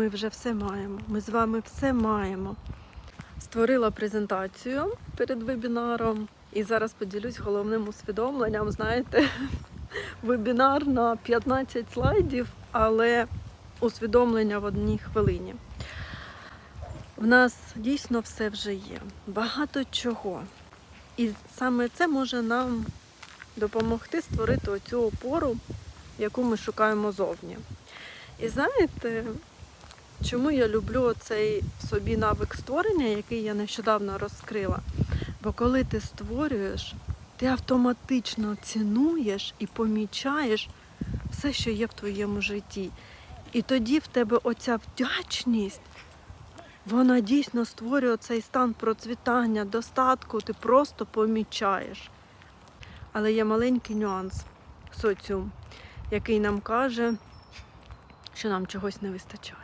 Ми вже все маємо. Ми з вами все маємо. Створила презентацію перед вебінаром і зараз поділюсь головним усвідомленням. Знаєте, вебінар на 15 слайдів, але усвідомлення в одній хвилині. В нас дійсно все вже є. Багато чого. І саме це може нам допомогти створити оцю опору, яку ми шукаємо зовні. І знаєте, чому я люблю цей собі навик створення, який я нещодавно розкрила? Бо коли ти створюєш, ти автоматично цінуєш і помічаєш все, що є в твоєму житті. І тоді в тебе оця вдячність, вона дійсно створює цей стан процвітання, достатку, ти просто помічаєш. Але є маленький нюанс соціум, який нам каже, що нам чогось не вистачає.